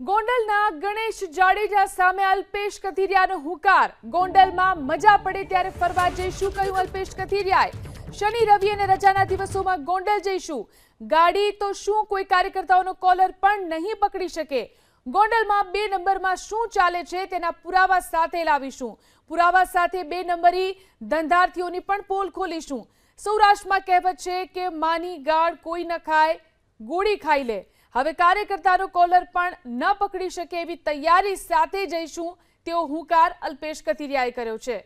ગોંડલના ગણેશ જાડેજા સામે અલ્પેશ કથિરિયાનો હુકાર. ગોંડલમાં મજા પડે ત્યારે ફરવા જઈશું, કહ્યું અલ્પેશ કથિરિયાએ. શનિ, રવિ અને રજાના દિવસોમાં ગોંડલ જઈશું. ગાડી તો શું કોઈ કાર્યકર્તાઓનો કોલર પણ નહીં પકડી શકે. ગોંડલમાં બે નંબરમાં શું ચાલે છે તેના પુરાવા સાથે લાવીશું. પુરાવા સાથે બે નંબરી ધંધાર્થીઓની પણ પોલ ખોલીશું. સૌરાષ્ટ્રમાં કહેવત છે કે, માની ગાળ કોઈ ન ખાય, ગોળી ખાઈ લે. હવે કાર્યકર્તાનો કોલર પણ ન પકડી શકે એવી તૈયારી સાથે જઈશું, તેવો હુંકાર અલ્પેશ કથિરિયાએ કર્યો છે.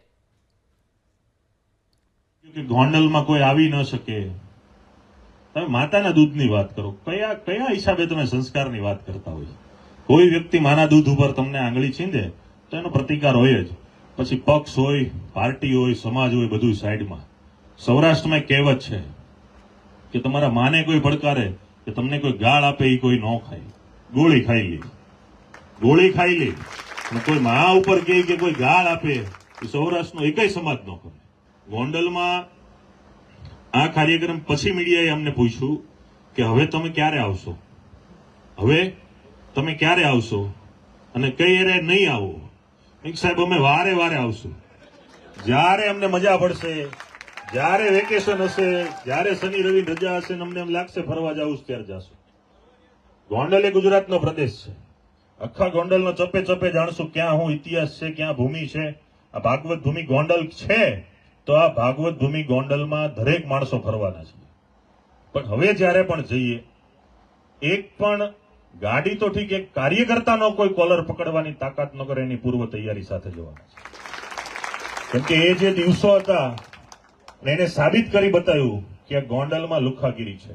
કે ગોંડલમાં કોઈ આવી ન શકે. તમે માતાના દૂધની વાત કરો. કયા કયા હિસાબે તમે સંસ્કારની વાત કરતા હોય? કોઈ વ્યક્તિ માના દૂધ ઉપર તમને આંગળી છીંદે, તો એનો પ્રતિકાર હોય જ. પછી પક્ષ હોય, પાર્ટી હોય, સમાજ હોય બધું સાઈડમાં. સૌરાષ્ટ્રમાં કહેવત છે કે તમારા માને કોઈ પડકારે કે તમને કોઈ ગાળ આપે એ કોઈ ન ખાય. ગોળી ખાઈ લે. ગોળી ખાઈ લે. કોઈ મા ઉપર કહે કે કોઈ ગાળ આપે એ સૌરાષ્ટ્રનો એકય સમાજ ન કરે ગોંડલમાં આ કાર્યક્રમ પછી મીડિયાએ અમને પૂછ્યું કે હવે તમે ક્યારે આવશો? હવે તમે ક્યારે આવશો? અને કઈ એરે નહીં આવો? સાહેબ, અમે વારે વારે આવશું. જ્યારે અમને મજા પડશે જ્યારે વેકેશન હશે, જ્યારે શનિ રવિ રજા હશે અમને એમ લાગશે ફરવા જવું ત્યારે જાશું. ગોંડલ એ ગુજરાતનો પ્રદેશ છે. આખા ગોંડલનો ચપે ચપે જાણશું ક્યાં હું ઇતિહાસ છે, ક્યાં ભૂમિ છે. આ ભાગવત ભૂમિ ગોંડલ છે, તો આ ભાગવત ભૂમિ ગોંડલમાં દરેક માણસો ફરવાના છે. પણ હવે જ્યારે પણ જઈએ, એક પણ ગાડી તો ઠીક એક કાર્યકર્તાનો કોઈ કોલર પકડવાની તાકાત ન કરે એની પૂર્વ તૈયારી સાથે જવાના છે. કેમ કે એ જે દિવસો હતા ને એને સાબિત કરી બતાવ્યું કે ગોંડલમાં લુખાગીરી છે.